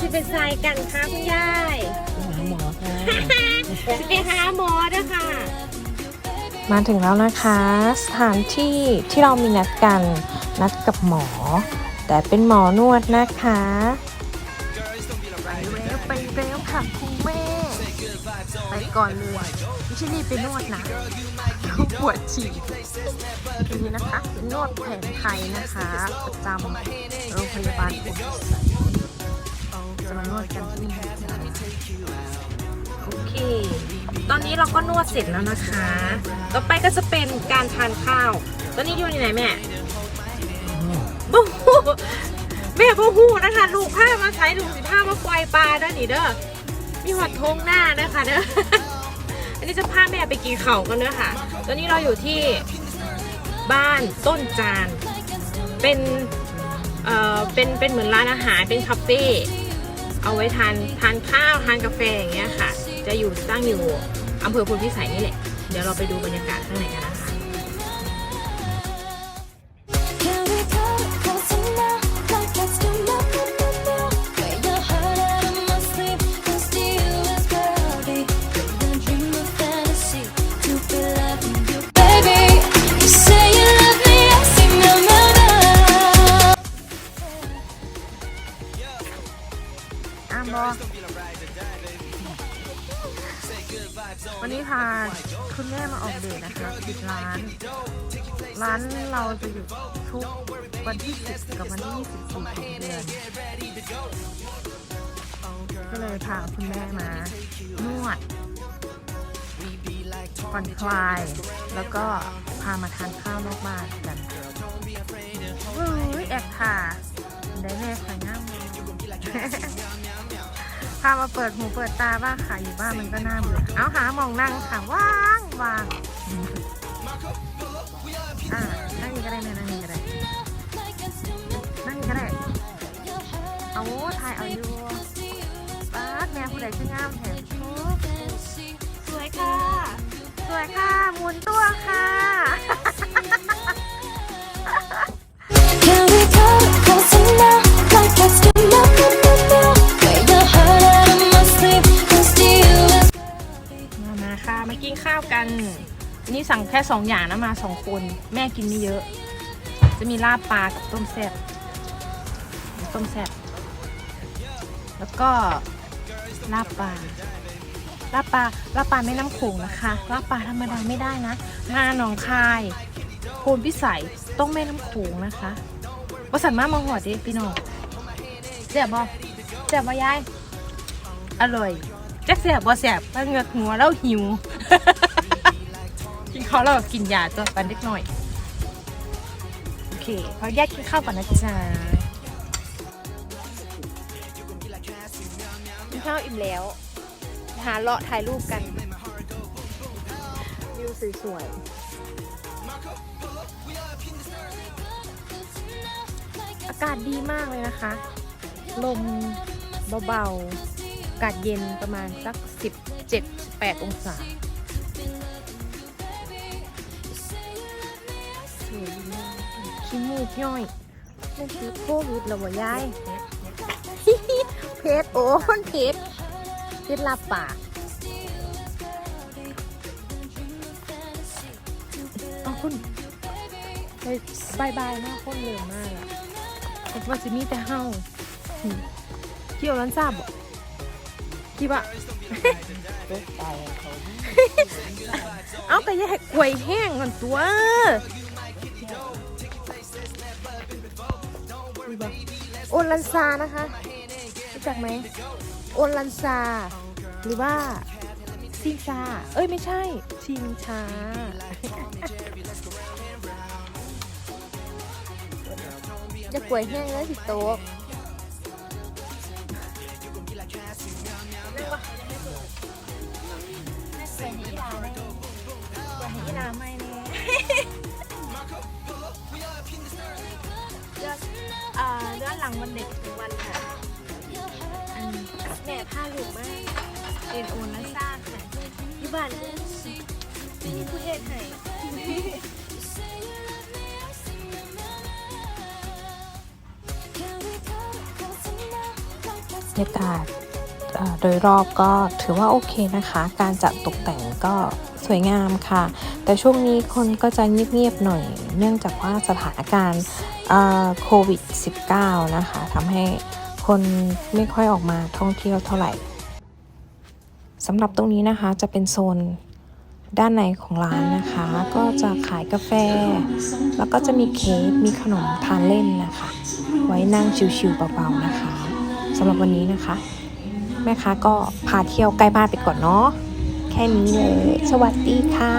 จะเป็นทรายกันคะคุณยายหาหมอค่ะจะไปหาหมอเด้อค่ะมาถึงแล้วนะคะ สถานที่ที่เรามีนัดกันนัดกับหมอ แต่เป็นหมอนวดนะคะไปแล้วไปแล้วค่ะคุณแม่ ไปก่อนเลยไม่ใช่นี่ไปนวดนะเขาปวดฉี่ทีนี้นะคะเป็นนวดแผนไทยนะคะ ประจำโรงพยาบาลอุดรเรา จะมานวดกันที่นี่นะโอเค ตอนนี้เราก็นวดเสร็จแล้วนะคะ ต่อไปก็จะเป็นการทานข้าว ตอนนี้อยู่ที่ไหนแม่บูฮูแม่บูฮูนะคะ ลูกผ้ามาใช้ลูกสิผ้ามาปล่อยปลาด้านนี้เด้อ มีหัดทงหน้านะคะเด้อ อันนี้จะพาแม่ไปกินเข่ากันเด้อค่ะ ตอนนี้เราอยู่ที่บ้านต้นจาน เป็น เอ่อ เป็น เป็นเหมือนร้านอาหาร เป็นคาเฟ่ เอาไว้ทานทานข้าวทานกาแฟอย่างเงี้ยค่ะ จะอยู่ตั้งอยู่อำเภอพุนพิสัยนี่แหละ เดี๋ยวเราไปดูบรรยากาศข้างในกัน วันนี้พาคุณแม่มาออกเดทนะคะปิดร้าน ร้านเราจะอยู่ทุกวันที่10กับวันที่24ของเดือนก็เลยพาคุณแม่มานวดผ่อนคลาย แล้วก็พามาทานข้าวนอกบ้านกันเฮ้ยแอบค่ะได้แม่ขายงาม พามาเปิดหูเปิดตาบ้างค่ะอยู่บ้านมันก็น่าเบื่อเอาหาหมองนั่งค่ะว่างว่างอ่านั่งนี่ก็ได้แม่นั่งนี่ก็ได้นั่งนี่ก็ได้เอาถ่ายเอาอยู่ป้าดแม่ผู้ใดชื่องามแถมสวยค่ะ สวยค่ะหมุนตัวค่ะ กินข้าวกันนี่สั่งแค่สองอย่างนะมาสองคน แม่กินไม่เยอะ จะมีลาบปลากับต้มแซ่บต้มแซ่บแล้วก็ลาบปลาลาบปลาลาบปลาไม่น้ำโขงนะคะลาบปลาธรรมดาไม่ได้นะงาหนองคายโพนพิสัยต้องแม่น้ำโขงนะคะวสันมามาหัวดิพี่น้องแซ่บบ่แซ่บบ่ยายอร่อยจักแซ่บบ่แซ่บแล้วเงือกหัวแล้วหิว กินข้าวแล้วก็กินยาตัวปันเล็กหน่อย โอเคขอแยกกินข้าวก่อนนะจ๊ะกินข้าวอิ่มแล้ว หาเลาะถ่ายรูปกันวิวสวยๆ อากาศดีมากเลยนะคะ ลมเบาๆ อากาศเย็นประมาณสัก 17-18 องศา ขี้มูกย่อยมันคือโควิดเหรอวะยายเพชรโอ้มันเพชรเพชรลาบปากเอาคุณไปบายบายมากคนเร็วมากอะผมว่าจะมีแต่เฮาอืมเกี่ยวร้านทราบบ่กี่บะตกตายเขาเอากระยกกล้วยแห้งก่อนตัว โอนลันซานะคะรู้จักไหมโอนลันซา หรือว่าซิงซา เอ้ยไม่ใช่ ชิงช้าจะกลวยแห้งแล้วสิโต๊ะ ผ้าหลูกมากเรียนโอนและซ่าค่ะอยู่บ้านไม่มีผู้เฮ็ดให้ Can we talk closer now? Like let's รยากาศเอ่อโดยรอบก็ถือว่าโอเคนะคะ การจัดตกแต่งก็สวยงามค่ะ แต่ช่วงนี้คนก็จะเงียบๆหน่อย เนื่องจากว่าสถานการณ์โควิด -19 นะคะทำให้ คนไม่ค่อยออกมาท่องเที่ยวเท่าไหร่สำหรับตรงนี้นะคะจะเป็นโซนด้านในของร้านนะคะ ก็จะขายกาแฟ แล้วก็จะมีเค้กมีขนมทานเล่นนะคะ ไว้นั่งชิวๆเบาๆนะคะสำหรับวันนี้นะคะ แม่ค้าก็พาเที่ยวใกล้บ้านไปก่อนเนาะแค่นี้เลย สวัสดีค่ะ